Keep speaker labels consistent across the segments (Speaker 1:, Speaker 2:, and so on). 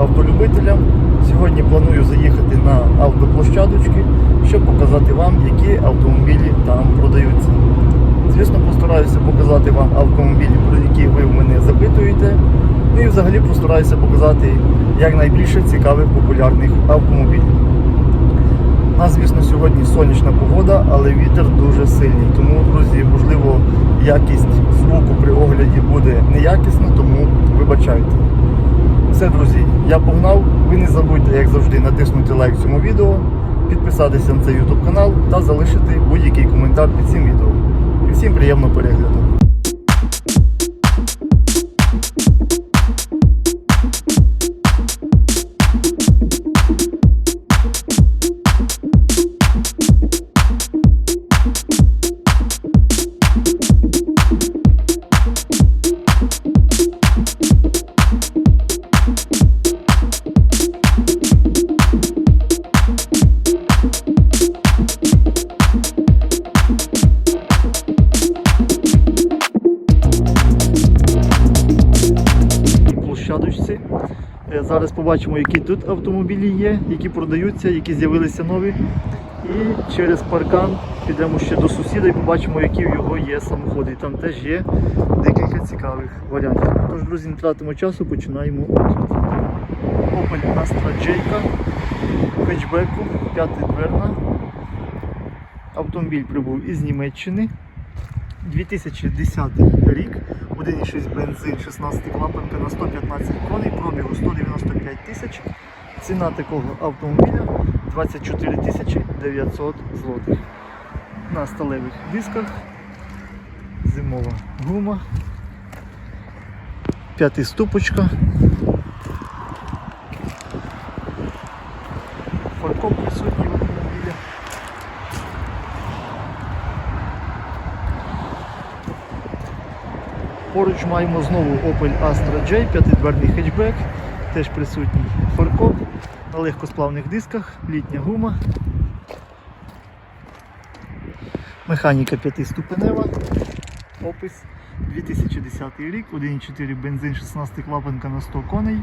Speaker 1: автолюбителям. Сьогодні планую заїхати на автоплощадочки, щоб показати вам, які автомобілі там продаються. Звісно, постараюся показати вам автомобілі, про які ви в мене запитуєте. Ну і взагалі постараюся показати якнайбільше цікавих популярних автомобілів. У нас, звісно, сьогодні сонячна погода, але вітер дуже сильний. Тому, друзі, можливо, якість звуку при огляді буде неякісна, тому вибачайте. Все, друзі, я погнав. Ви не забудьте, як завжди, натиснути лайк цьому відео, підписатися на цей YouTube канал та залишити будь-який коментар під цим відео. І всім приємного перегляду. Побачимо, які тут автомобілі є, які продаються, які з'явилися нові. І через паркан підемо ще до сусіда і побачимо, які в його є самоходи. Там теж є декілька цікавих варіантів. Тож, друзі, не тратимо часу, починаємо огляд. Opel Astra J хетчбеку, п'ятидверна. Автомобіль прибув із Німеччини. 2010 рік, 1,6 бензин, 16 клапанка на 115 коней, пробігу 195 тисяч. Ціна такого автомобіля 24 тисячі 900 злотих. На сталевих дисках, зимова гума, п'ятиступочка. Фаркоп присутній в автомобілі. Поруч маємо знову Opel Astra J, п'ятидверний хетчбек, теж присутній фаркоп на легкосплавних дисках, літня гума. Механіка п'ятиступенева. Опис 2010 рік, 1,4 бензин, 16 клапанка на 100 коней,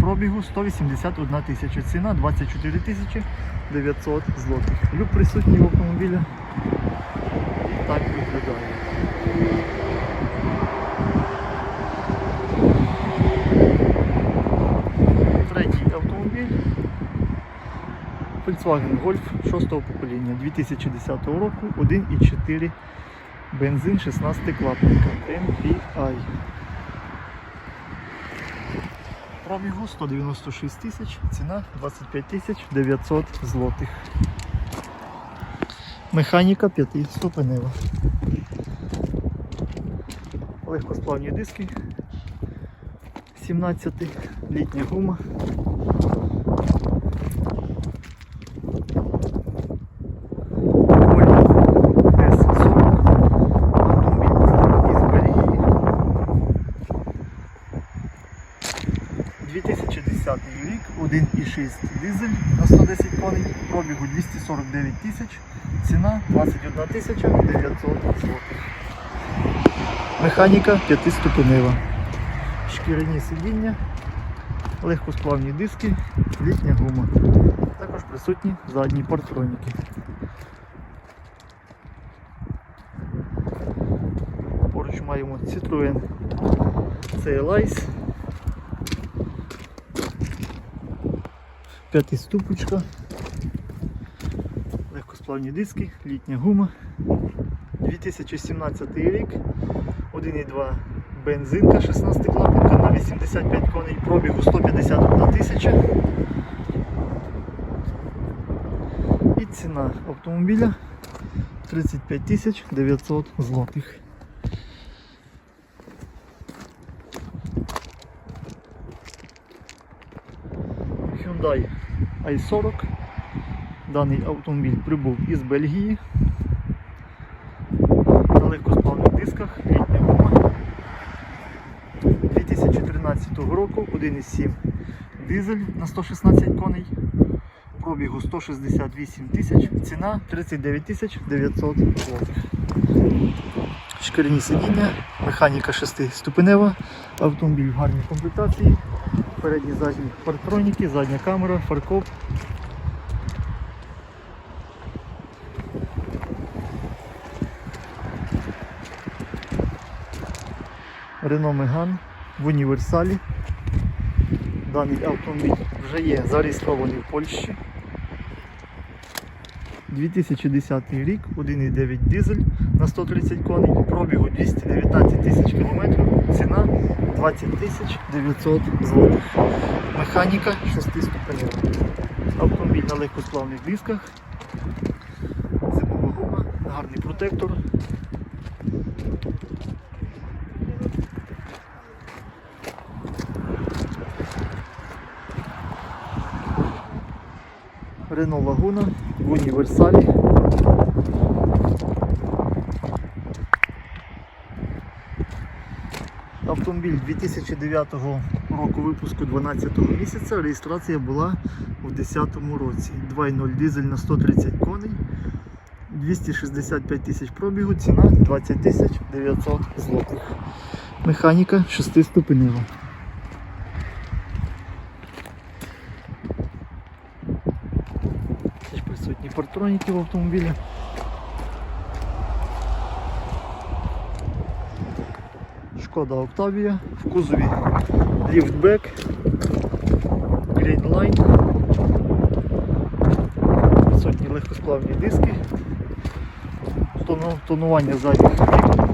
Speaker 1: пробігу 181 тисяча, ціна 24 тисячі 900 злотих. Люк присутній в автомобілі. Так виглядає. Третій автомобіль. Volkswagen Golf 6 покоління 2010 року, 1,4 бензин 16 клапанка MPI. Пробігу 196 тисяч, ціна 25 тисяч 900 злотих. Механіка 5 ступенева. Легкосплавні диски 17 літня гума. Volvo S40 автомобіль із Бельгії. 2010 рік, 1,6 дизель на 110 коней, пробігу 249 тисяч, ціна 21 тисяча 900 злотих. Механіка 5-ступенева. Шкіряні сидіння, легкосплавні диски, літня гума. Також присутні задні партроніки. Поруч маємо Citroën CLIs. П'ятиступочка. Легкосплавні диски, літня гума. 2017 рік, 1,2 бензинка, 16 клапанка на 85 коней, пробігу 151 тисяча. І ціна автомобіля 35 тисяч 900 злотих. Hyundai i40. Даний автомобіль прибув із Бельгії. На легкосплавних дисках, літня гума. 2013 року 1,7 дизель на 116 коней. Пробігу 168 тисяч, ціна 39 тисяч 900 злотих. Шкіряні сидіння, механіка 6 ступенева, автомобіль в гарній комплектації, Передні задні парктроніки, задня камера, фаркоп. Renault Megane в універсалі. Даний автомобіль вже є зареєстрований в Польщі. 2010 рік, 1,9 дизель на 130 коней, пробігу 219 тисяч кілометрів, ціна 20 тисяч 900 злотих. Механіка 6 ступенева. Автомобіль на легкосплавних дисках, зимова гума, гарний протектор. Renault Laguna в універсалі. Автомобіль 2009 року випуску 12 місяця. Реєстрація була у 2010 році. 2.0 дизель на 130 коней. 265 тисяч пробігу, ціна 20 тисяч 900 злотих. Механіка 6 ступенева. Присутні партроніки в автомобілі. Шкода Октавія. В кузові ліфтбек, Green сотні легкосплавні диски, тонування задніх вікон.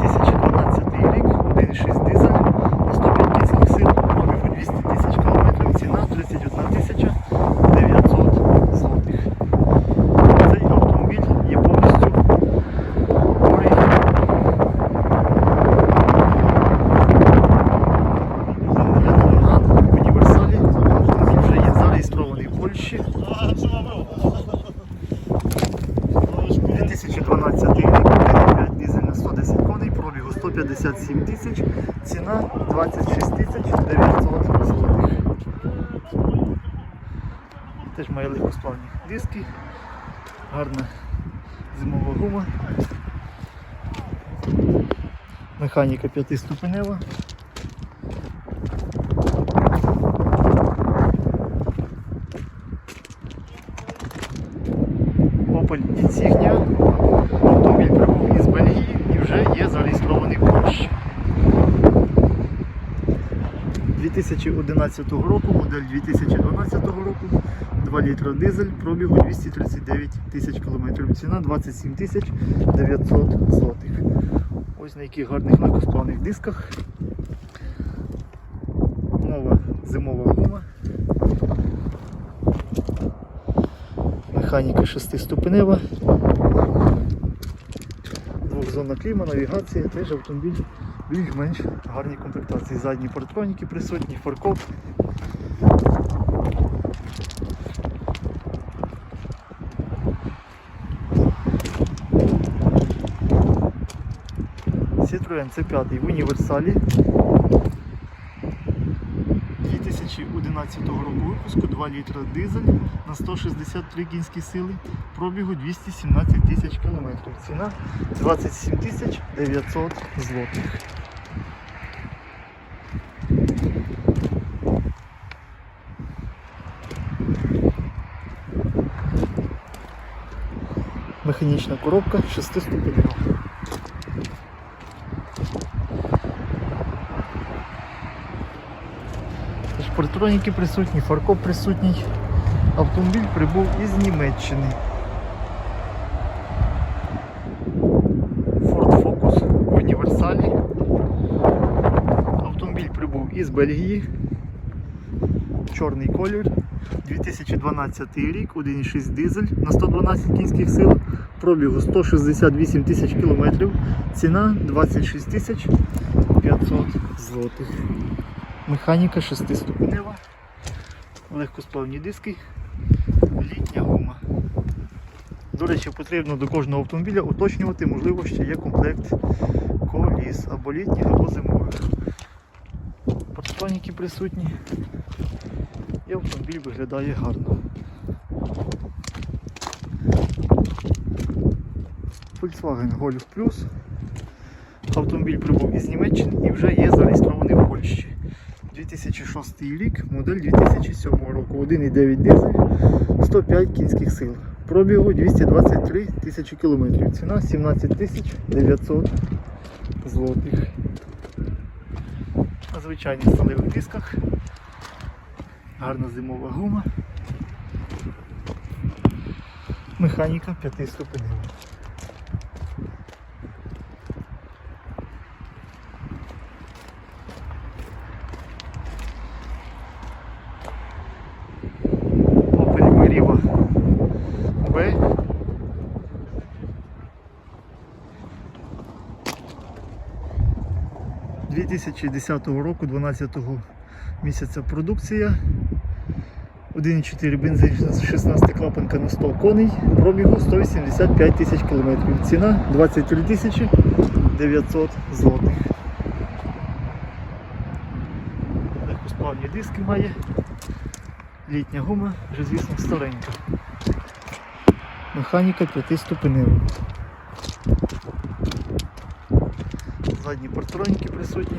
Speaker 1: 2012 рік, 1,6 дизель на 105 кінських сил, пробігу 200 тисяч кілометрів, ціна 31 тисяча 900 злотих. Цей автомобіль є повністю оригінальний. Renault в універсалі автомобіль вже є зареєстрований в Польщі. 2012 рік, 1,5 дизель на 110 коней, пробігу 157 тисяч, ціна 26 тисяч 900 злотих. Теж має легкосплавні диски, гарна зимова гума. Механіка п'ятиступенева. Opel Insignia. Автомобіль прибув із Бельгії і вже є зареєстрований в Польщі. 2011 року, модель 2012 року, 2 літра дизель, пробігу 239 тисяч кілометрів. Ціна 27 тисяч 900 злотих. Ось на яких гарних легкосплавних дисках. Нова зимова гума. Механіка шестиступенева. Двохзонна кліма, навігація, теж автомобіль більш-менш гарні комплектації. Задні партроніки присутні, фаркоп. Citroen C5 в універсалі. 2011 року випуску 2 літра дизель на 163 кінські сили, пробігу 217 тисяч кілометрів. Ціна 27 тисяч 900 злотих. Механічна коробка 6 ступенева. Шпортроніки присутні, фаркоп присутній. Автомобіль прибув із Німеччини. Ford Focus в універсалі. Автомобіль прибув із Бельгії. Чорний колір. 2012 рік, 1,6 дизель на 112 кінських сил, пробігу 168 тисяч кілометрів, ціна 26 тисяч 500 злотих. Механіка 6-ступенева, легкосплавні диски, літня гума. До речі, потрібно до кожного автомобіля уточнювати, можливо, ще є комплект коліс або літніх, або зимових. Подштаніки присутні. І автомобіль виглядає гарно. Volkswagen Golf Plus. Автомобіль прибув із Німеччини і вже є зареєстрований 2006 рік, модель 2007 року. 1,9 дизель, 105 кінських сил. Пробігу 223 тисячі кілометрів. Ціна 17 тисяч 900 злотих. На звичайних сталевих дисках. Гарна зимова гума. Механіка 5 ступенева. Opel Meriva B. – 2010 року, 12 місяця продукція. 1,4 бензин 16 клапанка на 100 коней, пробігу 185 тисяч кілометрів. Ціна 23 тисячі 900 злотих. Легкосплавні диски має. Літня гума, вже звісно старенька. Механіка 5 ступенева. Задні партроніки присутні.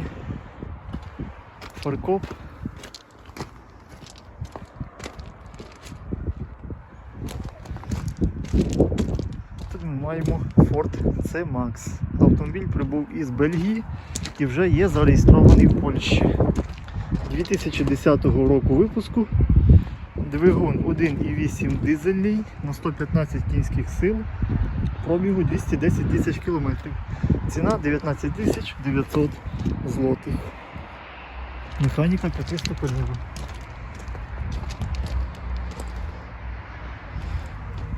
Speaker 1: Фаркоп. Тут ми маємо Ford C-Max. Автомобіль прибув із Бельгії і вже є зареєстрований в Польщі. 2010 року випуску. Двигун 1,8 дизельний на 115 кінських сил. Пробігу 210 тисяч кілометрів. Ціна 19 тисяч 900 злотих. Механіка 5 ступенева.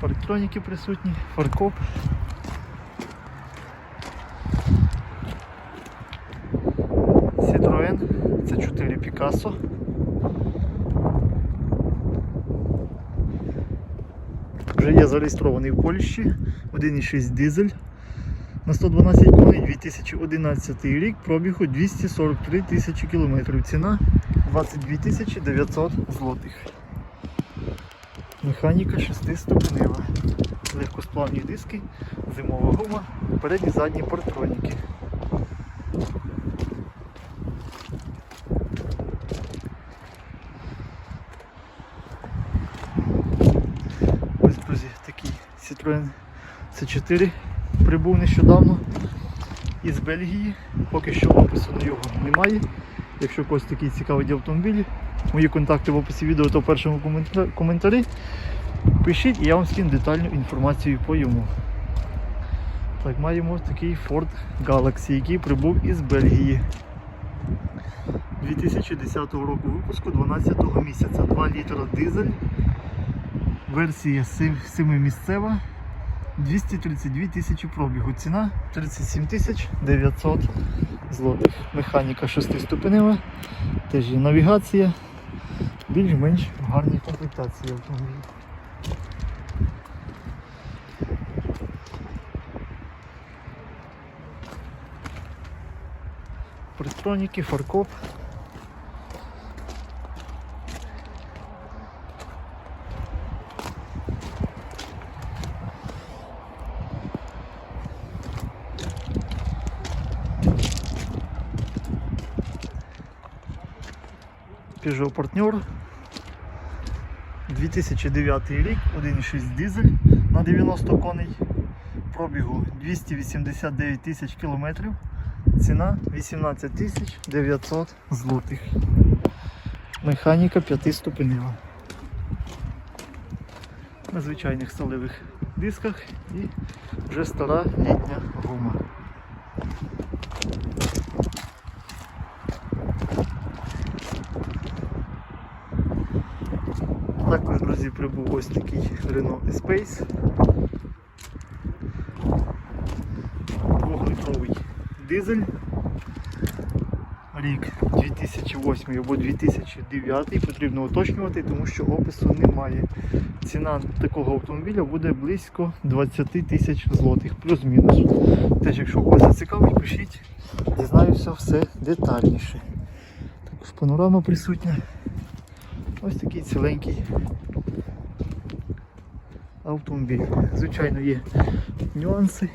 Speaker 1: Парктроніки присутні, фаркоп. Citroen C4 Picasso. Вже є зареєстрований в Польщі. 1,6 дизель на 112 коней 2011 рік, пробігу 243 тисячі кілометрів. Ціна 22 тисячі 900 злотих. Механіка 6 ступенева. Легкосплавні диски, зимова гума, передні задні партроніки. Ось, друзі, такий Citroen C4 прибув нещодавно із Бельгії. Поки що опису на його немає. Якщо когось такий цікавий автомобіль, мої контакти в описі відео та в першому коментарі. Пишіть і я вам скину детальну інформацію по йому. Так, маємо такий Ford Galaxy, який прибув із Бельгії. 2010 року випуску 12 місяця. 2 літра дизель. Версія 7 місцева. 232 тисячі пробігу. Ціна 37 тисяч 900 злотих. Механіка 6 ступенева. Теж є навігація. Більш-менш в гарній комплектації автомобіля. Пристроніки, фаркоп. Peugeot Partner 2009 рік, 1,6 дизель на 90 коней, пробігу 289 тисяч кілометрів, ціна 18 тисяч 900 злотих. Механіка 5 ступенева. На звичайних сталевих дисках і вже стара літня гума. Також, друзі, прибув ось такий Renault Espace. Двохлітровий дизель. Рік 2008 або 2009 потрібно уточнювати, тому що опису немає. Ціна такого автомобіля буде близько 20 тисяч злотих, плюс-мінус. Теж, якщо когось зацікавить, пишіть, дізнаюся все детальніше. Також панорама присутня. Ось такий ціленький автомобіль. Звичайно, є нюанси.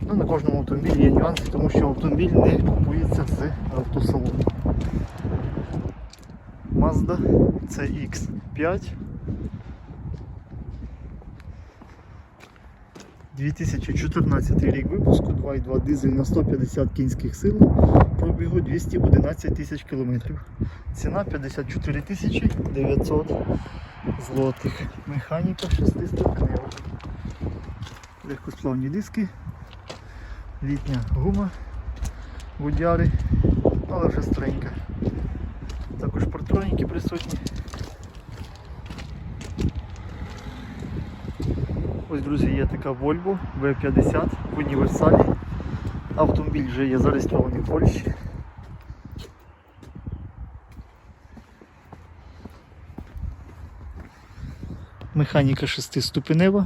Speaker 1: Ну, на кожному автомобілі є нюанси, тому що автомобіль не купується з автосалону. Mazda CX5 2014 рік випуску, 2.2 дизель на 150 кінських сил, пробігу 211 тисяч кілометрів. Ціна 54 тисячі 900 злотих. Механіка 6 ступенева. Легкосплавні диски, літня гума, будяри, але вже старенька. Також партроніки присутні. Ось, друзі, є така Volvo V50 в універсалі. Автомобіль вже є зареєстрований в Польщі. Механіка 6-ступенева.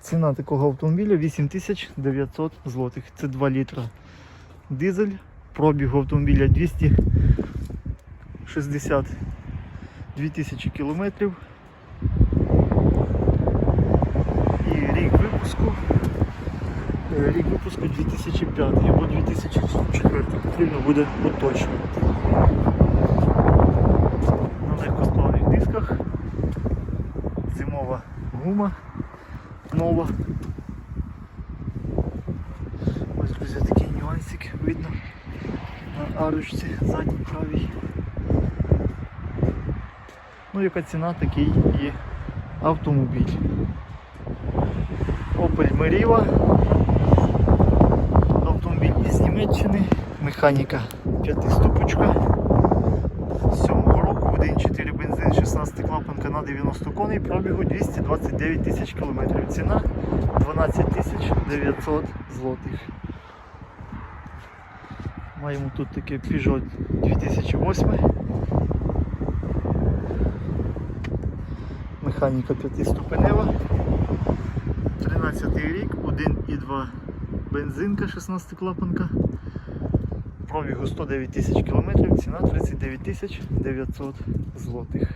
Speaker 1: Ціна такого автомобіля 8900 злотих. Це 2 літра дизель. Пробіг автомобіля 262 тисячі кілометрів. І рік випуску. е, Рік випуску 2005 або 2004. Потрібно буде уточнювати. На легкосплавних дисках. Зимова гума нова. Ось друзі, такий нюансик видно на арочці задній правій. Ну яка ціна, такий і автомобіль. Opel Meriva. Автомобіль із Німеччини. Механіка п'ятиступочка. 7-го року 1.4 бензин, 16 клапанка на 90 коней, пробігу 229 тисяч кілометрів. Ціна 12 тисяч 900 злотих. Маємо тут таке Peugeot 2008. Механіка 5-ступенева. 13 рік, 1,2 бензинка, 16 клапанка. Пробігу 109 тисяч кілометрів, ціна 39 тисяч 900 злотих.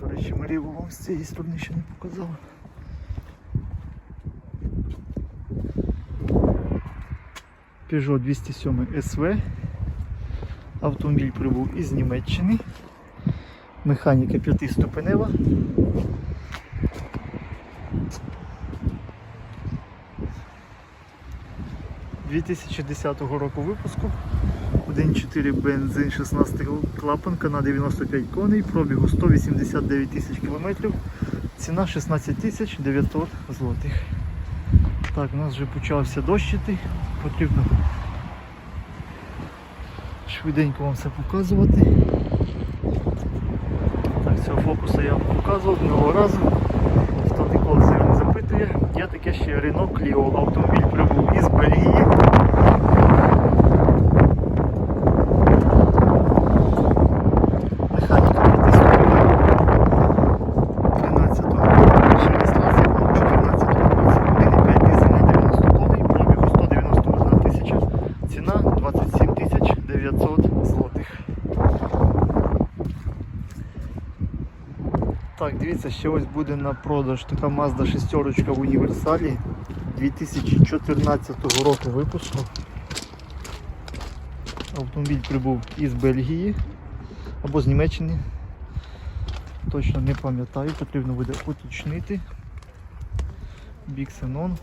Speaker 1: До речі, Маріву вам з цієї сторони ще не показав. Peugeot 207 SV. Автомобіль прибув із Німеччини. Механіка 5-ступенева. – 2010 року випуску. 1.4 бензин 16 клапанка на 95 коней, пробігу 189 тисяч кілометрів, ціна 16 тисяч 900 злотих. Так, у нас вже почався дощити, потрібно швиденько вам все показувати. Так, цього фокуса я вам показував минулого разу. Хто ніколи себе не запитує, є таке ще Renault Clio. Автомобіль прибув із Бельгії. Механіка 13 року, ще реєстрація була 14 році, 1,5 дизель на 90 коней, пробігу 191 тисяча, ціна 27 тисяч 900 злотих. Так, дивіться, ще ось буде на продаж така Mazda 6 в універсалі 2014 року випуску. Автомобіль прибув із Бельгії або з Німеччини. Точно не пам'ятаю, потрібно буде уточнити. Біксенон,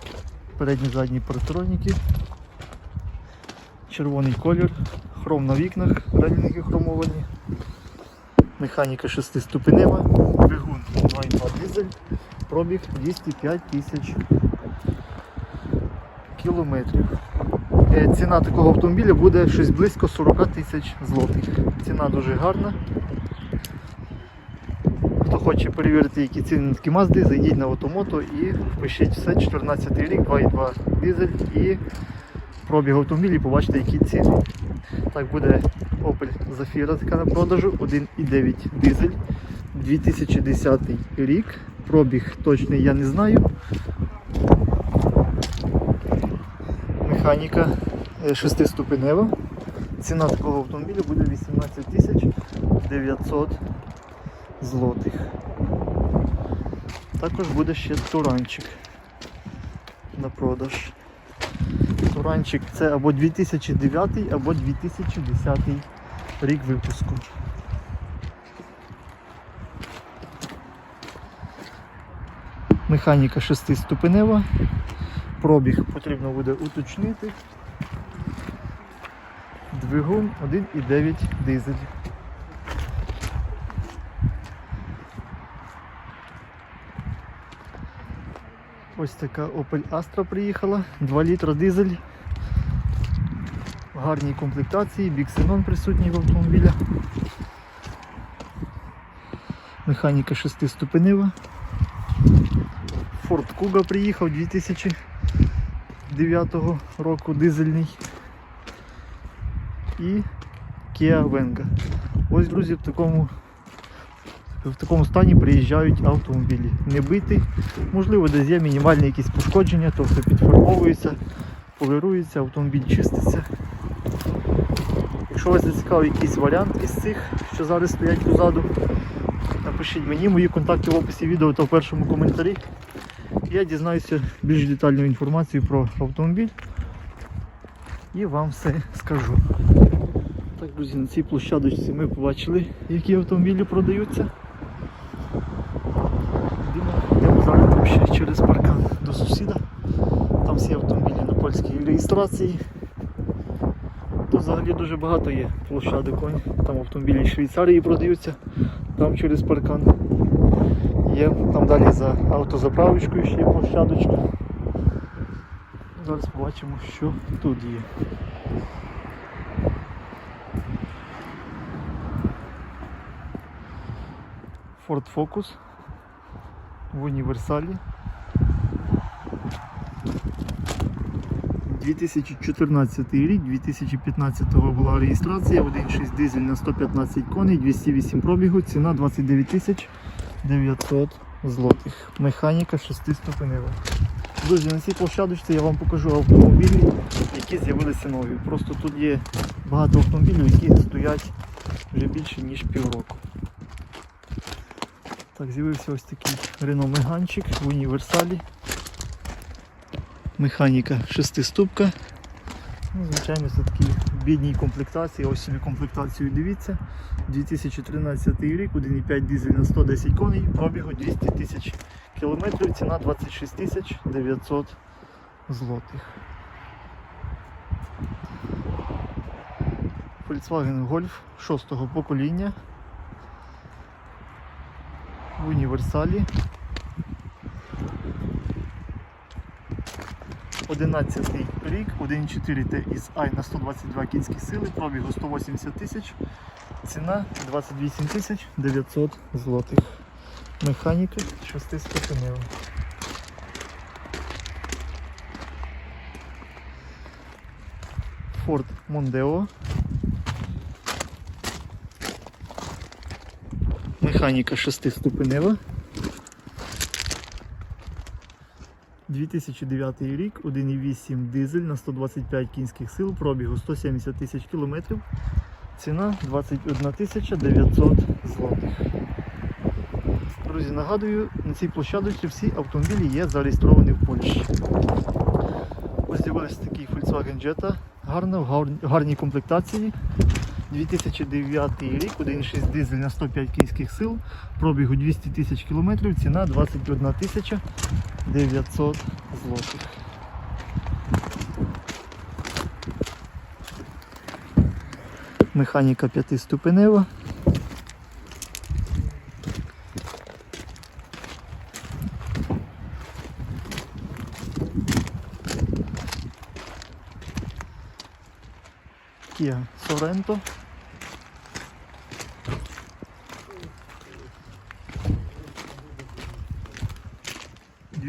Speaker 1: передні задні паратроніки, червоний колір, хром на вікнах, ранники хромовані, механіка 6-ступенева, двигун 2.2 дизель, пробіг 205 тисяч кілометрів. Е, Ціна такого автомобіля буде щось близько 40 тисяч злотих. Ціна дуже гарна. Хто хоче перевірити, які ціни на такі мазди, зайдіть на Автомото і впишіть все, 14 рік, 2.2 дизель і пробіг автомобіля і побачите, які ціни. Так буде Opel Zafira така на продажу, 1.9 дизель, 2010 рік. Пробіг точний я не знаю. Механіка 6-ступенева. Ціна такого автомобіля буде 18 тисяч 900 злотих. Також буде ще туранчик на продаж. Туранчик це або 2009, або 2010 рік випуску. Механіка шестиступенева, Пробіг потрібно буде уточнити. Двигун 1,9 дизель. Ось така Opel Astra приїхала, 2 літра дизель. В гарній комплектації, біксенон присутній в автомобілях. Механіка шестиступенева. ступенева. Форд Куга приїхав 2009 року дизельний і Kia Venga. Ось, друзі, в такому в такому стані приїжджають автомобілі. Не бити, можливо, десь є мінімальні якісь пошкодження, тобто підформовується, полирується, автомобіль чиститься. Якщо вас зацікавив якийсь варіант із цих, що зараз стоять позаду, напишіть мені, мої контакти в описі відео та в першому коментарі. Я дізнаюся більш детальну інформацію про автомобіль і вам все скажу. Так, друзі, на цій площадочці ми побачили, які автомобілі продаються. Йдемо, зараз через паркан до сусіда. Там всі автомобілі на польській реєстрації. Тут взагалі дуже багато є площадок. Там автомобілі Швейцарії продаються, там через паркан. Є там далі за автозаправочкою ще є площадочка. Зараз побачимо, що тут є. Ford Focus в універсалі. 2014 рік, 2015 була реєстрація, 1.6 дизель на 115 коней, 208 пробігу, ціна 29 тисяч 900 злотих. Механіка 6-ступенева. Друзі, на цій площадочці я вам покажу автомобілі, які з'явилися нові. Просто тут є багато автомобілів, які стоять вже більше ніж півроку. Так, з'явився ось такий Renault Меганчик в універсалі. Механіка шестиступка. Ну, звичайно, це такі в бідній комплектації. Ось собі комплектацію дивіться. 2013 рік, 1,5 дизель на 110 коней, пробігу 200 тисяч кілометрів, ціна 26 тисяч 900 злотих. Volkswagen Golf 6 покоління в універсалі. 11 рік, 1.4 TSI на 122 кінські сили, пробігу 180 тисяч, ціна 28 тисяч 900 злотих. Механіка 6 ступенева. Ford Mondeo. Механіка 6 ступенева. 2009 рік, 1,8 дизель на 125 кінських сил, пробігу 170 тисяч кілометрів. Ціна 21 900 злотих. Друзі, нагадую, на цій площадці всі автомобілі є зареєстровані в Польщі. Ось з'явився такий Volkswagen Jetta, гарна, в гарній комплектації. 2009 рік, 1,6 дизель на 105 кінських сил, пробігу 200 тисяч кілометрів, ціна 21 900 злотих. Механіка п'ятиступенева. Kia Sorento. –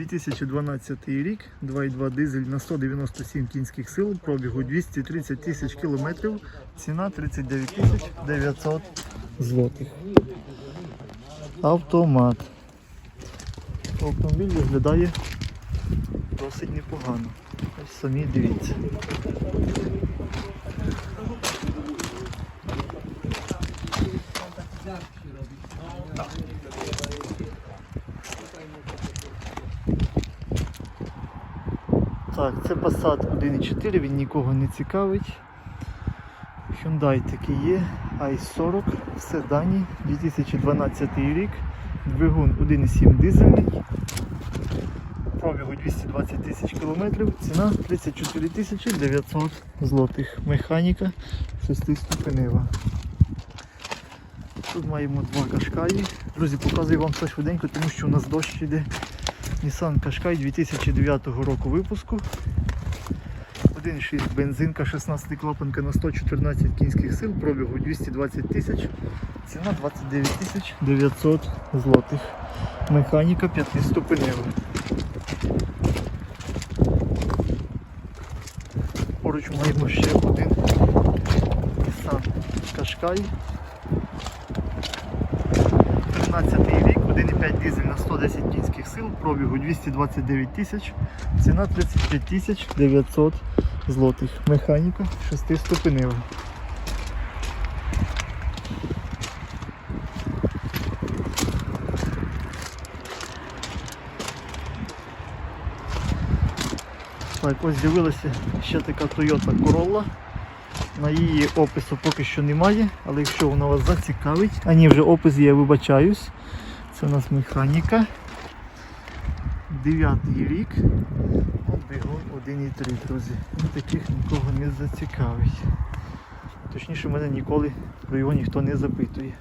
Speaker 1: 2012 рік, 2,2 дизель на 197 кінських сил, пробігу 230 тисяч кілометрів, ціна 39 тисяч 900 злотих. Автомат. Автомобіль виглядає досить непогано. Ось самі дивіться. Так, це Passat 1.4, він нікого не цікавить. Hyundai такий є, i40 в седані, 2012 рік, двигун 1.7 дизельний, пробігу 220 тисяч кілометрів, ціна 34 тисячі 900 злотих. Механіка 6-ступенева. Тут маємо два кашкаї. Друзі, показую вам все швиденько, тому що у нас дощ іде. Nissan Qashqai 2009 року випуску. 1.6 бензинка, 16 клапанка на 114 кінських сил, пробігу 220 тисяч, ціна 29 тисяч 900 злотих. Механіка 5 ступенева. Поруч маємо ще один Nissan Qashqai. 13 рік, 1,5 дизель на 110 кінських сил, пробігу 229 тисяч, ціна 35 тисяч 900 злотих. Механіка 6 ступенева. Так, ось з'явилася ще така Toyota Corolla. На її опису поки що немає, але якщо вона вас зацікавить, а ні, вже опис є, вибачаюсь. Це у нас механіка. Дев'ятий рік. От Двигун 1.3, друзі. Він таких нікого не зацікавить. Точніше, мене ніколи про його ніхто не запитує.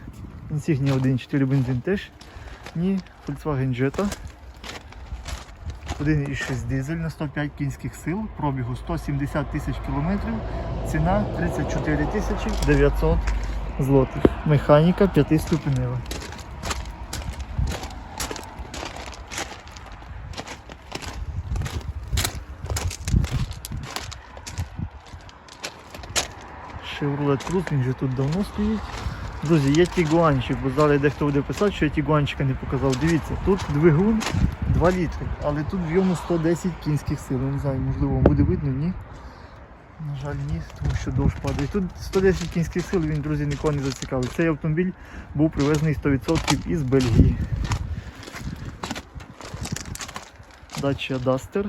Speaker 1: Інсігнія 1.4 бензин теж. Ні, Volkswagen Jetta. 1,6 дизель на 105 кінських сил, пробігу 170 тисяч кілометрів, ціна 34 тисячі 900 злотих. Механіка 5 ступенева. Chevrolet Cruze, він вже тут давно стоїть. Друзі, є тігуанчик, бо зараз дехто буде писати, що я тігуанчика не показав. Дивіться, тут двигун 2 літри, але тут в йому 110 кінських сил. Не знаю, можливо, буде видно, ні. На жаль, ні, тому що дощ падає. Тут 110 кінських сил, він, друзі, нікого не зацікавив. Цей автомобіль був привезений 100% із Бельгії. Dacia Duster.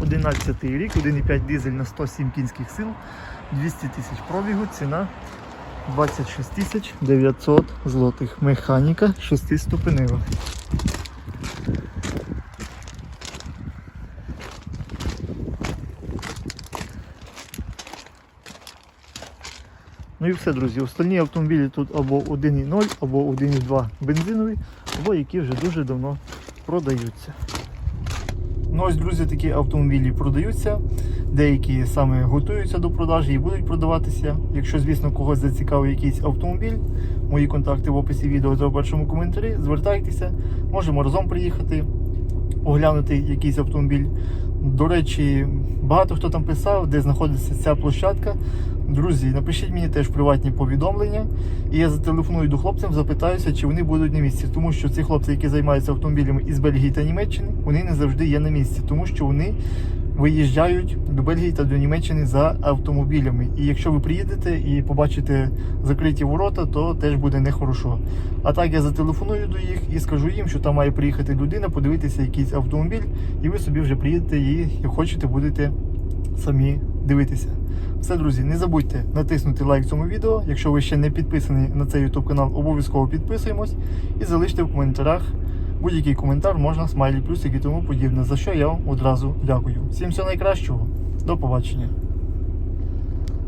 Speaker 1: 11 рік, 1,5 дизель на 107 кінських сил, 200 тисяч пробігу, ціна 26 тисяч 900 злотих. Механіка 6 ступенева. Ну і все, друзі. Остальні автомобілі тут або 1,0, або 1,2 бензинові, або які вже дуже давно продаються. Ну ось, друзі, такі автомобілі продаються. Деякі саме готуються до продажі і будуть продаватися. Якщо, звісно, когось зацікавив якийсь автомобіль, мої контакти в описі відео та в першому коментарі. Звертайтеся, можемо разом приїхати, оглянути якийсь автомобіль. До речі, багато хто там писав, де знаходиться ця площадка. Друзі, напишіть мені теж приватні повідомлення, і я зателефоную до хлопцям, запитаюся, чи вони будуть на місці. Тому що ці хлопці, які займаються автомобілями із Бельгії та Німеччини, вони не завжди є на місці, тому що вони виїжджають до Бельгії та до Німеччини за автомобілями. І якщо ви приїдете і побачите закриті ворота, то теж буде нехорошо. А так я зателефоную до їх і скажу їм, що там має приїхати людина, подивитися якийсь автомобіль, і ви собі вже приїдете і, як хочете, будете самі дивитися. Все, друзі, не забудьте натиснути лайк цьому відео. Якщо ви ще не підписані на цей YouTube канал, обов'язково підписуємось і залиште в коментарях будь-який коментар, можна смайлі, плюсик і тому подібне. За що я вам одразу дякую. Всім всього найкращого, до побачення.